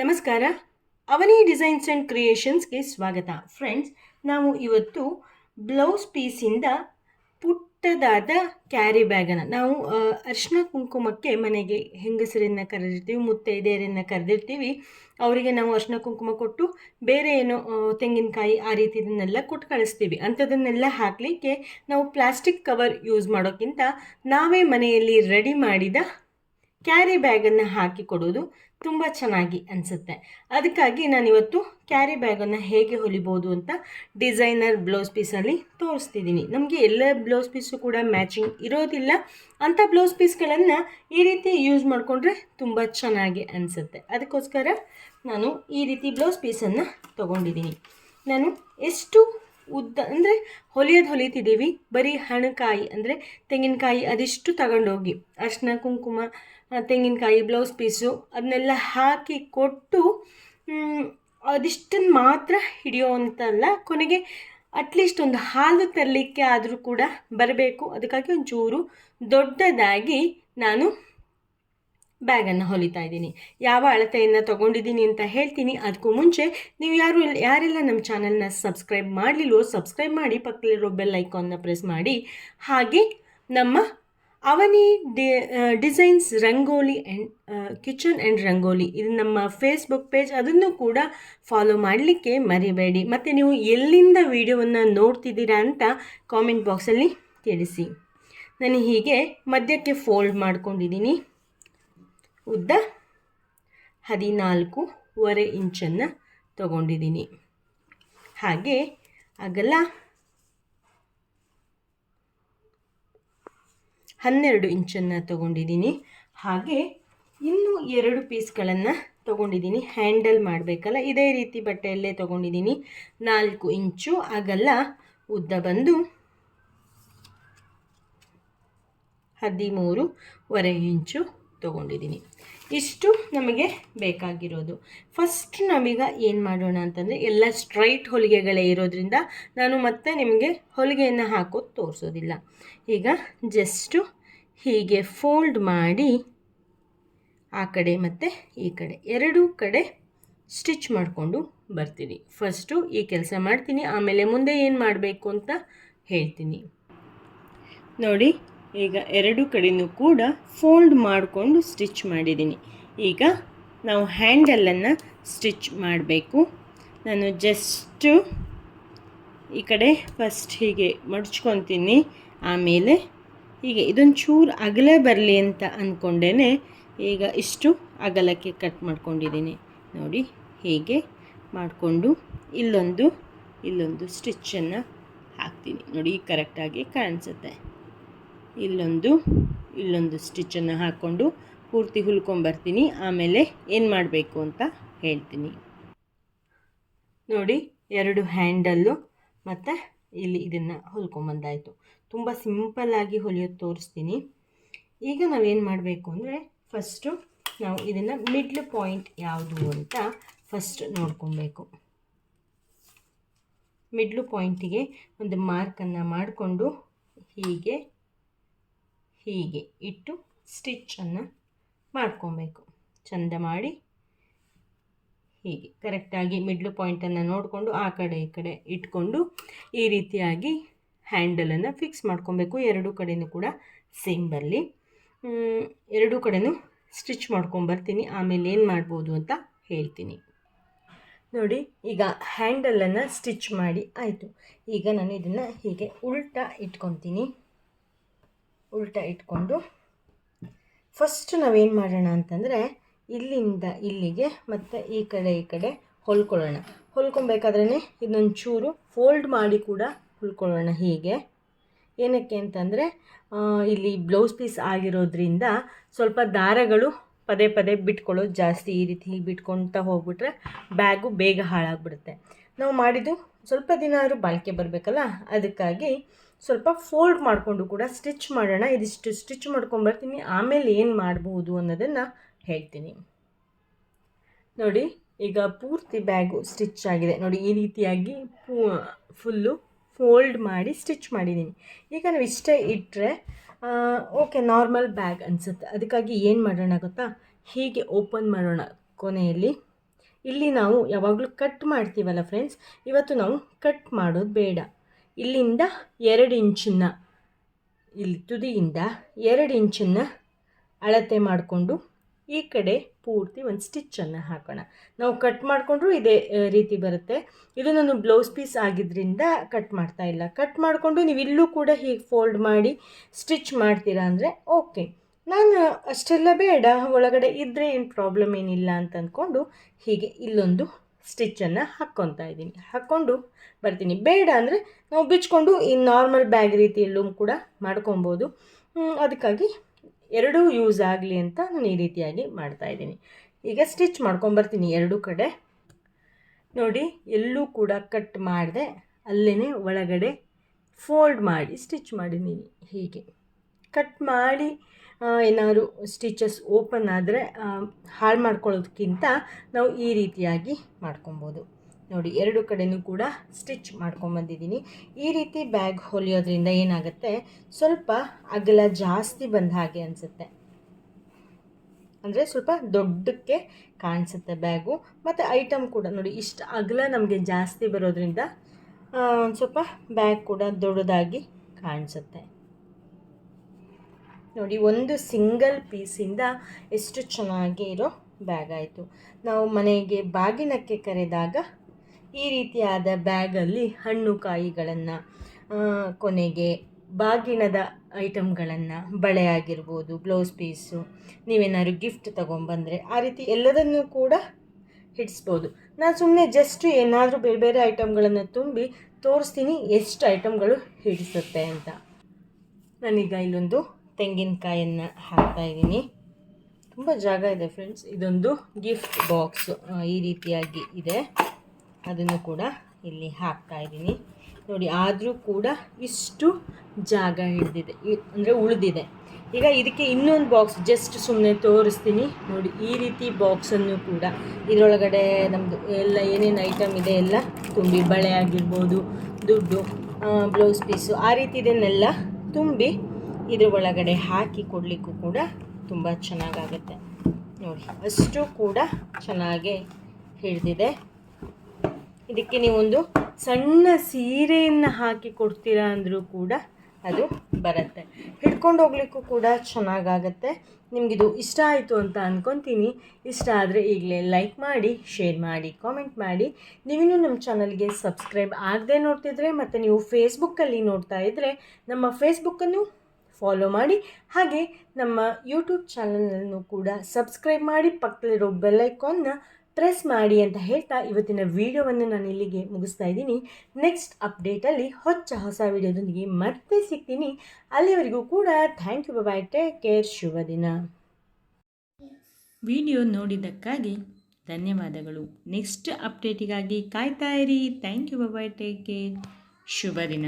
ನಮಸ್ಕಾರ. ಅವನಿ designs and ಕ್ರಿಯೇಷನ್ಸ್ಗೆ ಸ್ವಾಗತ. Friends, ನಾವು ಇವತ್ತು ಬ್ಲೌಸ್ ಪೀಸಿಂದ ಪುಟ್ಟದಾದ ಕ್ಯಾರಿ ಬ್ಯಾಗನ್ನು ನಾವು ಅರಿಶಿನ ಕುಂಕುಮಕ್ಕೆ ಮನೆಗೆ ಹೆಂಗಸರನ್ನು ಕರೆದಿರ್ತೀವಿ, ಮುತ್ತೈದೆಯರನ್ನು ಕರೆದಿರ್ತೀವಿ. ಅವರಿಗೆ ನಾವು ಅರಿಶಿನ ಕುಂಕುಮ ಕೊಟ್ಟು ಬೇರೆ ಏನೋ ತೆಂಗಿನಕಾಯಿ ಆ ರೀತಿಯದನ್ನೆಲ್ಲ ಕೊಟ್ಟು ಕಳಿಸ್ತೀವಿ. ಅಂಥದನ್ನೆಲ್ಲ ಹಾಕಲಿಕ್ಕೆ ನಾವು ಪ್ಲಾಸ್ಟಿಕ್ ಕವರ್ ಯೂಸ್ ಮಾಡೋಕ್ಕಿಂತ ನಾವೇ ಮನೆಯಲ್ಲಿ ರೆಡಿ ಮಾಡಿದ ಕ್ಯಾರಿ ಬ್ಯಾಗನ್ನು ಹಾಕಿ ಕೊಡೋದು ತುಂಬ ಚೆನ್ನಾಗಿ ಅನಿಸುತ್ತೆ. ಅದಕ್ಕಾಗಿ ನಾನಿವತ್ತು ಕ್ಯಾರಿ ಬ್ಯಾಗನ್ನು ಹೇಗೆ ಹೊಲಿಬೋದು ಅಂತ ಡಿಸೈನರ್ ಬ್ಲೌಸ್ ಪೀಸಲ್ಲಿ ತೋರಿಸ್ತಿದ್ದೀನಿ. ನಮಗೆ ಎಲ್ಲ ಬ್ಲೌಸ್ ಪೀಸು ಕೂಡ ಮ್ಯಾಚಿಂಗ್ ಇರೋದಿಲ್ಲ. ಅಂಥ ಬ್ಲೌಸ್ ಪೀಸ್ಗಳನ್ನು ಈ ರೀತಿ ಯೂಸ್ ಮಾಡಿಕೊಂಡ್ರೆ ತುಂಬ ಚೆನ್ನಾಗಿ ಅನಿಸುತ್ತೆ. ಅದಕ್ಕೋಸ್ಕರ ನಾನು ಈ ರೀತಿ ಬ್ಲೌಸ್ ಪೀಸನ್ನು ತೊಗೊಂಡಿದ್ದೀನಿ. ನಾನು ಎಷ್ಟು ಉದ್ದ, ಅಂದರೆ ಹೊಲಿಯೋದು ಹೊಲಿತಿದ್ದೀವಿ. ಬರೀ ಹಣಕಾಯಿ, ಅಂದರೆ ತೆಂಗಿನಕಾಯಿ, ಅದಿಷ್ಟು ತಗೊಂಡೋಗಿ ಅರ್ಶಿನ, ಕುಂಕುಮ ತೆಂಗಿನಕಾಯಿ ಬ್ಲೌಸ್ ಪೀಸು ಅದನ್ನೆಲ್ಲ ಹಾಕಿ ಕೊಟ್ಟು ಅದಿಷ್ಟನ್ನು ಮಾತ್ರ ಹಿಡಿಯೋವಂತಲ್ಲ, ಕೊನೆಗೆ ಅಟ್ಲೀಸ್ಟ್ ಒಂದು ಹಾಲು ತರಲಿಕ್ಕೆ ಆದರೂ ಕೂಡ ಬರಬೇಕು. ಅದಕ್ಕಾಗಿ ಒಂಚೂರು ದೊಡ್ಡದಾಗಿ ನಾನು ಬ್ಯಾಗನ್ನು ಹೊಲಿತಾ ಇದ್ದೀನಿ. ಯಾವ ಅಳತೆಯನ್ನು ತೊಗೊಂಡಿದ್ದೀನಿ ಅಂತ ಹೇಳ್ತೀನಿ. ಅದಕ್ಕೂ ಮುಂಚೆ ನೀವು ಯಾರು ಯಾರೆಲ್ಲ ನಮ್ಮ ಚಾನಲ್ನ ಸಬ್ಸ್ಕ್ರೈಬ್ ಮಾಡಲಿಲ್ವೋ ಸಬ್ಸ್ಕ್ರೈಬ್ ಮಾಡಿ, ಪಕ್ಕದಲ್ಲಿರೋ ಬೆಲ್ ಐಕಾನ್ನ ಪ್ರೆಸ್ ಮಾಡಿ. ಹಾಗೆ ನಮ್ಮ Avani D designs rangoli and kitchen and rangoli. ಇದು ನಮ್ಮ ಫೇಸ್ಬುಕ್ ಪೇಜ್ ಅದನ್ನು ಕೂಡ ಫಾಲೋ ಮಾಡಲಿಕ್ಕೆ ಮರಿಬೇಡಿ. ಮತ್ತು ನೀವು ಎಲ್ಲಿಂದ ವಿಡಿಯೋವನ್ನು ನೋಡ್ತಿದ್ದೀರಾ ಅಂತ ಕಾಮೆಂಟ್ ಬಾಕ್ಸಲ್ಲಿ ತಿಳಿಸಿ. ನಾನು ಹೀಗೆ ಮಧ್ಯಕ್ಕೆ ಫೋಲ್ಡ್ ಮಾಡ್ಕೊಂಡಿದ್ದೀನಿ. ಉದ್ದ ಹದಿನಾಲ್ಕೂವರೆ ಇಂಚನ್ನು ತಗೊಂಡಿದ್ದೀನಿ. ಹಾಗೆ ಅಗಲ ಹನ್ನೆರಡು ಇಂಚನ್ನು ತಗೊಂಡಿದ್ದೀನಿ. ಹಾಗೆ ಇನ್ನೂ ಎರಡು ಪೀಸ್ಗಳನ್ನು ತಗೊಂಡಿದ್ದೀನಿ. ಹ್ಯಾಂಡಲ್ ಮಾಡಬೇಕಲ್ಲ, ಇದೇ ರೀತಿ ಬಟ್ಟೆಯಲ್ಲೇ ತಗೊಂಡಿದ್ದೀನಿ. ನಾಲ್ಕು ಇಂಚು ಆಗಲ್ಲ, ಉದ್ದ ಬಂದು ಹದಿಮೂರುವರೆ ಇಂಚು ತೊಗೊಂಡಿದ್ದೀನಿ. ಇಷ್ಟು ನಮಗೆ ಬೇಕಾಗಿರೋದು. ಫಸ್ಟ್ ನಾವೀಗ ಏನು ಮಾಡೋಣ ಅಂತಂದರೆ, ಎಲ್ಲ ಸ್ಟ್ರೈಟ್ ಹೊಲಿಗೆಗಳೇ ಇರೋದ್ರಿಂದ ನಾನು ಮತ್ತೆ ನಿಮಗೆ ಹೊಲಿಗೆಯನ್ನು ಹಾಕೋದು ತೋರಿಸೋದಿಲ್ಲ. ಈಗ ಜಸ್ಟು ಹೀಗೆ ಫೋಲ್ಡ್ ಮಾಡಿ ಆ ಕಡೆ ಮತ್ತು ಈ ಕಡೆ ಎರಡೂ ಕಡೆ ಸ್ಟಿಚ್ ಮಾಡಿಕೊಂಡು ಬರ್ತೀನಿ. ಫಸ್ಟು ಈ ಕೆಲಸ ಮಾಡ್ತೀನಿ, ಆಮೇಲೆ ಮುಂದೆ ಏನು ಮಾಡಬೇಕು ಅಂತ ಹೇಳ್ತೀನಿ. ನೋಡಿ, ಈಗ ಎರಡು ಕಡೆಯೂ ಕೂಡ ಫೋಲ್ಡ್ ಮಾಡಿಕೊಂಡು ಸ್ಟಿಚ್ ಮಾಡಿದ್ದೀನಿ. ಈಗ ನಾವು ಹ್ಯಾಂಡಲನ್ನು ಸ್ಟಿಚ್ ಮಾಡಬೇಕು. ನಾನು ಜಸ್ಟು ಈ ಕಡೆ ಫಸ್ಟ್ ಹೀಗೆ ಮಡ್ಚ್ಕೊತೀನಿ, ಆಮೇಲೆ ಹೀಗೆ ಇದೊಂದು ಚೂರು ಅಗಲ ಬರಲಿ ಅಂತ ಅಂದ್ಕೊಂಡೇ ಈಗ ಇಷ್ಟು ಅಗಲಕ್ಕೆ ಕಟ್ ಮಾಡ್ಕೊಂಡಿದ್ದೀನಿ. ನೋಡಿ ಹೀಗೆ ಮಾಡಿಕೊಂಡು ಇಲ್ಲೊಂದು ಇಲ್ಲೊಂದು ಸ್ಟಿಚ್ಚನ್ನು ಹಾಕ್ತೀನಿ. ನೋಡಿ ಕರೆಕ್ಟಾಗಿ ಕಾಣಿಸುತ್ತೆ. ಇಲ್ಲೊಂದು ಇಲ್ಲೊಂದು ಸ್ಟಿಚ್ಚನ್ನು ಹಾಕ್ಕೊಂಡು ಪೂರ್ತಿ ಹುಲ್ಕೊಂಬರ್ತೀನಿ. ಆಮೇಲೆ ಏನು ಮಾಡಬೇಕು ಅಂತ ಹೇಳ್ತೀನಿ. ನೋಡಿ ಎರಡು ಹ್ಯಾಂಡಲ್ಲು ಮತ್ತು ಇಲ್ಲಿ ಇದನ್ನು ಹೊಲ್ಕೊಂಬಂದಾಯಿತು. ತುಂಬ ಸಿಂಪಲ್ಲಾಗಿ ಹೊಲಿಯೋದು ತೋರಿಸ್ತೀನಿ. ಈಗ ನಾವೇನು ಮಾಡಬೇಕು ಅಂದರೆ ಫಸ್ಟು ನಾವು ಇದನ್ನು ಮಿಡ್ಲ್ ಪಾಯಿಂಟ್ ಯಾವುದು ಅಂತ ಫಸ್ಟ್ ನೋಡ್ಕೊಬೇಕು. ಮಿಡ್ಲು ಪಾಯಿಂಟಿಗೆ ಒಂದು ಮಾರ್ಕನ್ನು ಮಾಡಿಕೊಂಡು ಹೀಗೆ ಹೀಗೆ ಇಟ್ಟು ಸ್ಟಿಚ್ಚನ್ನು ಮಾಡ್ಕೊಬೇಕು. ಚಂದ ಮಾಡಿ ಹೀಗೆ. ಕರೆಕ್ಟಾಗಿ ಮಿಡ್ಲು ಪಾಯಿಂಟನ್ನು ನೋಡಿಕೊಂಡು ಆ ಕಡೆ ಈ ಕಡೆ ಇಟ್ಕೊಂಡು ಈ ರೀತಿಯಾಗಿ ಹ್ಯಾಂಡಲನ್ನು ಫಿಕ್ಸ್ ಮಾಡ್ಕೊಬೇಕು. ಎರಡು ಕಡೆಯೂ ಕೂಡ ಸೇಮ್ ಬರಲಿ ಎರಡೂ ಕಡೆಯೂ ಸ್ಟಿಚ್ ಮಾಡ್ಕೊಂಬರ್ತೀನಿ. ಆಮೇಲೆ ಏನು ಮಾಡ್ಬೋದು ಅಂತ ಹೇಳ್ತೀನಿ. ನೋಡಿ, ಈಗ ಹ್ಯಾಂಡಲನ್ನು ಸ್ಟಿಚ್ ಮಾಡಿ ಆಯಿತು. ಈಗ ನಾನು ಇದನ್ನು ಹೀಗೆ ಉಲ್ಟಾ ಇಟ್ಕೊತೀನಿ. ಉಲ್ಟಾ ಇಟ್ಕೊಂಡು ಫಸ್ಟ್ ನಾವೇನು ಮಾಡೋಣ ಅಂತಂದರೆ ಇಲ್ಲಿಂದ ಇಲ್ಲಿಗೆ ಮತ್ತು ಈ ಕಡೆ ಈ ಕಡೆ ಹೊಲ್ಕೊಳ್ಳೋಣ. ಹೊಲ್ಕೊಬೇಕಾದ್ರೆ ಇದನ್ನೊಂಚೂರು ಚೂರು ಫೋಲ್ಡ್ ಮಾಡಿ ಕೂಡ ಹೊಲ್ಕೊಳ್ಳೋಣ ಹೀಗೆ. ಏನಕ್ಕೆ ಅಂತಂದರೆ ಇಲ್ಲಿ ಬ್ಲೌಸ್ ಪೀಸ್ ಆಗಿರೋದ್ರಿಂದ ಸ್ವಲ್ಪ ದಾರಗಳು ಪದೇ ಪದೇ ಬಿಟ್ಕೊಳ್ಳೋದು ಜಾಸ್ತಿ. ಈ ರೀತಿ ಬಿಟ್ಕೊಳ್ತಾ ಹೋಗ್ಬಿಟ್ರೆ ಬ್ಯಾಗು ಬೇಗ ಹಾಳಾಗ್ಬಿಡುತ್ತೆ. ನಾವು ಮಾಡಿದ್ದು ಸ್ವಲ್ಪ ದಿನ ಆದರೂ ಬಾಳಿಕೆ ಬರಬೇಕಲ್ಲ? ಅದಕ್ಕಾಗಿ ಸ್ವಲ್ಪ ಫೋಲ್ಡ್ ಮಾಡಿಕೊಂಡು ಕೂಡ ಸ್ಟಿಚ್ ಮಾಡೋಣ. ಇದಿಷ್ಟು ಸ್ಟಿಚ್ ಮಾಡ್ಕೊಂಬರ್ತೀನಿ ಆಮೇಲೆ ಏನು ಮಾಡ್ಬೋದು ಅನ್ನೋದನ್ನು ಹೇಳ್ತೀನಿ. ನೋಡಿ, ಈಗ ಪೂರ್ತಿ ಬ್ಯಾಗು ಸ್ಟಿಚ್ ಆಗಿದೆ. ನೋಡಿ, ಈ ರೀತಿಯಾಗಿ ಪೂ, ಫುಲ್ಲು ಫೋಲ್ಡ್ ಮಾಡಿ ಸ್ಟಿಚ್ ಮಾಡಿದ್ದೀನಿ ಈಗ ನಾವು ಇಷ್ಟೇ ಇಟ್ಟರೆ ಓಕೆ, ನಾರ್ಮಲ್ ಬ್ಯಾಗ್ ಅನಿಸುತ್ತೆ. ಅದಕ್ಕಾಗಿ ಏನು ಮಾಡೋಣ ಗೊತ್ತಾ? ಹೀಗೆ ಓಪನ್ ಮಾಡೋಣ ಕೊನೆಯಲ್ಲಿ. ಇಲ್ಲಿ ನಾವು ಯಾವಾಗಲೂ ಕಟ್ ಮಾಡ್ತೀವಲ್ಲ ಫ್ರೆಂಡ್ಸ್? ಇವತ್ತು ನಾವು ಕಟ್ ಮಾಡೋದು ಬೇಡ. ಇಲ್ಲಿಂದ ಎರಡು ಇಂಚನ್ನ ಇಲ್ಲಿ ತುದಿಯಿಂದ ಎರಡು ಇಂಚನ್ನು ಅಳತೆ ಮಾಡಿಕೊಂಡು ಈ ಕಡೆ ಪೂರ್ತಿ ಒಂದು ಸ್ಟಿಚ್ಚನ್ನು ಹಾಕೋಣ. ನಾವು ಕಟ್ ಮಾಡಿಕೊಂಡ್ರೂ ಇದೇ ರೀತಿ ಬರುತ್ತೆ. ಇದು ನಾನು ಬ್ಲೌಸ್ ಪೀಸ್ ಆಗಿದ್ದರಿಂದ ಕಟ್ ಮಾಡ್ತಾ ಇಲ್ಲ. ಕಟ್ ಮಾಡಿಕೊಂಡು ನೀವು ಇಲ್ಲೂ ಕೂಡ ಹೀಗೆ ಫೋಲ್ಡ್ ಮಾಡಿ ಸ್ಟಿಚ್ ಮಾಡ್ತೀರಾ ಅಂದರೆ ಓಕೆ ನಾನು ಅಷ್ಟೆಲ್ಲ ಬೇಡ. ಒಳಗಡೆ ಇದ್ದರೆ ಏನು ಪ್ರಾಬ್ಲಮ್ ಏನಿಲ್ಲ ಅಂತ ಅಂದ್ಕೊಂಡು ಹೀಗೆ ಇಲ್ಲೊಂದು ಸ್ಟಿಚ್ಚನ್ನು ಹಾಕ್ಕೊತಾ ಇದ್ದೀನಿ. ಹಾಕ್ಕೊಂಡು ಬರ್ತೀನಿ. ಬೇಡ ಅಂದರೆ ನಾವು ಬಿಚ್ಕೊಂಡು ಈ ನಾರ್ಮಲ್ ಬ್ಯಾಗ್ ರೀತಿಯಲ್ಲೂ ಕೂಡ ಮಾಡ್ಕೊಬೋದು. ಅದಕ್ಕಾಗಿ ಎರಡೂ ಯೂಸ್ ಆಗಲಿ ಅಂತ ನಾನು ಈ ರೀತಿಯಾಗಿ ಮಾಡ್ತಾ ಇದ್ದೀನಿ. ಈಗ ಸ್ಟಿಚ್ ಮಾಡ್ಕೊಂಬರ್ತೀನಿ ಎರಡೂ ಕಡೆ. ನೋಡಿ, ಎಲ್ಲೂ ಕೂಡ ಕಟ್ ಮಾಡಿದೆ ಅಲ್ಲೇ ಒಳಗಡೆ ಫೋಲ್ಡ್ ಮಾಡಿ ಸ್ಟಿಚ್ ಮಾಡಿದ್ದೀನಿ ಹೀಗೆ. ಕಟ್ ಮಾಡಿ ಏನಾದ್ರು ಸ್ಟಿಚಸ್ ಓಪನ್ ಆದರೆ ಹಾಳು ಮಾಡ್ಕೊಳ್ಳೋದಕ್ಕಿಂತ ನಾವು ಈ ರೀತಿಯಾಗಿ ಮಾಡ್ಕೊಬೋದು. ನೋಡಿ, ಎರಡು ಕಡೆಯೂ ಕೂಡ ಸ್ಟಿಚ್ ಮಾಡ್ಕೊಂಬಂದಿದ್ದೀನಿ ಈ ರೀತಿ ಬ್ಯಾಗ್ ಹೊಲಿಯೋದ್ರಿಂದ ಏನಾಗುತ್ತೆ, ಸ್ವಲ್ಪ ಅಗಲ ಜಾಸ್ತಿ ಬಂದ ಹಾಗೆ ಅನಿಸುತ್ತೆ. ಅಂದರೆ ಸ್ವಲ್ಪ ದೊಡ್ಡಕ್ಕೆ ಕಾಣಿಸುತ್ತೆ ಬ್ಯಾಗು. ಮತ್ತು ಐಟಮ್ ಕೂಡ, ನೋಡಿ, ಇಷ್ಟು ಅಗಲ ನಮಗೆ ಜಾಸ್ತಿ ಬರೋದ್ರಿಂದ ಸ್ವಲ್ಪ ಬ್ಯಾಗ್ ಕೂಡ ದೊಡ್ಡದಾಗಿ ಕಾಣಿಸುತ್ತೆ. ನೋಡಿ, ಒಂದು ಸಿಂಗಲ್ ಪೀಸಿಂದ ಎಷ್ಟು ಚೆನ್ನಾಗಿ ಇರೋ ಬ್ಯಾಗ್ ಆಯಿತು. ನಾವು ಮನೆಗೆ ಬಾಗಿನಕ್ಕೆ ಕರೆದಾಗ ಈ ರೀತಿಯಾದ ಬ್ಯಾಗಲ್ಲಿ ಹಣ್ಣು ಕಾಯಿಗಳನ್ನು ಕೊನೆಗೆ ಬಾಗಿನದ ಐಟಮ್ಗಳನ್ನು ಬಳೆ ಆಗಿರ್ಬೋದು ಬ್ಲೌಸ್ ಪೀಸು, ನೀವೇನಾದ್ರು ಗಿಫ್ಟ್ ತೊಗೊಂಬಂದರೆ ಆ ರೀತಿ ಎಲ್ಲದನ್ನೂ ಕೂಡ ಹಿಡಿಸ್ಬೋದು. ನಾನು ಸುಮ್ಮನೆ ಜಸ್ಟ್ ಏನಾದರೂ ಬೇರೆ ಬೇರೆ ಐಟಮ್ಗಳನ್ನು ತುಂಬಿ ತೋರಿಸ್ತೀನಿ ಎಷ್ಟು ಐಟಮ್ಗಳು ಹಿಡಿಸುತ್ತೆ ಅಂತ. ನಾನೀಗ ಇಲ್ಲೊಂದು ತೆಂಗಿನಕಾಯನ್ನು ಹಾಕ್ತಾ ಇದ್ದೀನಿ. ತುಂಬ ಜಾಗ ಇದೆ ಫ್ರೆಂಡ್ಸ್ ಇದೊಂದು ಗಿಫ್ಟ್ ಬಾಕ್ಸು ಈ ರೀತಿಯಾಗಿ ಇದೆ. ಅದನ್ನು ಕೂಡ ಇಲ್ಲಿ ಹಾಕ್ತಾ ಇದ್ದೀನಿ. ನೋಡಿ, ಆದರೂ ಕೂಡ ಇಷ್ಟು ಜಾಗ ಹಿಡಿದಿದೆ. ಅಂದರೆ ಉಳಿದಿದೆ. ಈಗ ಇದಕ್ಕೆ ಇನ್ನೊಂದು ಬಾಕ್ಸ್ ಜಸ್ಟ್ ಸುಮ್ಮನೆ ತೋರಿಸ್ತೀನಿ. ನೋಡಿ, ಈ ರೀತಿ ಬಾಕ್ಸನ್ನು ಕೂಡ ಇದರೊಳಗಡೆ ನಮ್ಮದು ಎಲ್ಲ ಏನೇನು ಐಟಮ್ ಇದೆ ಎಲ್ಲ, ತುಂಬಿ ಬಳೆ ಆಗಿರ್ಬೋದು, ದುಡ್ಡು ಬ್ಲೌಸ್ ಪೀಸು ಆ ರೀತಿ ಇದನ್ನೆಲ್ಲ ತುಂಬಿ ಇದ್ರ ಒಳಗಡೆ ಹಾಕಿ ಕೊಡಲಿಕ್ಕೂ ಕೂಡ ತುಂಬ ಚೆನ್ನಾಗಾಗುತ್ತೆ. ನೋಡಿ, ಅಷ್ಟು ಕೂಡ ಚೆನ್ನಾಗೇ ಹಿಡಿದಿದೆ. ಇದಕ್ಕೆ ನೀವೊಂದು ಸಣ್ಣ ಸೀರೆಯನ್ನು ಹಾಕಿ ಕೊಡ್ತೀರಾ ಅಂದರೂ ಕೂಡ ಅದು ಬರುತ್ತೆ. ಹಿಡ್ಕೊಂಡು ಹೋಗ್ಲಿಕ್ಕೂ ಕೂಡ ಚೆನ್ನಾಗಾಗತ್ತೆ. ನಿಮಗಿದು ಇಷ್ಟ ಆಯಿತು ಅಂತ ಅಂದ್ಕೊತೀನಿ ಇಷ್ಟ ಆದರೆ ಈಗಲೇ ಲೈಕ್ ಮಾಡಿ ಶೇರ್ ಮಾಡಿ ಕಾಮೆಂಟ್ ಮಾಡಿ. ನೀವಿನ್ನೂ ನಮ್ಮ ಚಾನಲ್ಗೆ ಸಬ್ಸ್ಕ್ರೈಬ್ ಆಗದೆ ನೋಡ್ತಿದ್ರೆ ಮತ್ತು ನೀವು ಫೇಸ್ಬುಕ್ಕಲ್ಲಿ ನೋಡ್ತಾ ಇದ್ದರೆ ನಮ್ಮ ಫೇಸ್ಬುಕ್ಕನ್ನು ಫಾಲೋ ಮಾಡಿ. ಹಾಗೆ ನಮ್ಮ ಯೂಟ್ಯೂಬ್ ಚಾನಲನ್ನು ಕೂಡ ಸಬ್ಸ್ಕ್ರೈಬ್ ಮಾಡಿ. ಪಕ್ಕದಲ್ಲಿರೋ ಬೆಲ್ಲೈಕಾನ್ನ ಪ್ರೆಸ್ ಮಾಡಿ ಅಂತ ಹೇಳ್ತಾ ಇವತ್ತಿನ ವಿಡಿಯೋವನ್ನು ನಾನು ಇಲ್ಲಿಗೆ ಮುಗಿಸ್ತಾ ಇದ್ದೀನಿ. ನೆಕ್ಸ್ಟ್ ಅಪ್ಡೇಟಲ್ಲಿ ಹೊಚ್ಚ ಹೊಸ ವಿಡಿಯೋದೊಂದಿಗೆ ಮತ್ತೆ ಸಿಗ್ತೀನಿ. ಅಲ್ಲಿವರೆಗೂ ಕೂಡ thank you bye take care ಶುಭ ದಿನ. ವಿಡಿಯೋ ನೋಡಿದ್ದಕ್ಕಾಗಿ ಧನ್ಯವಾದಗಳು. ನೆಕ್ಸ್ಟ್ ಅಪ್ಡೇಟಿಗಾಗಿ ಕಾಯ್ತಾ ಇರಿ. Thank you bye take care ಶುಭ ದಿನ.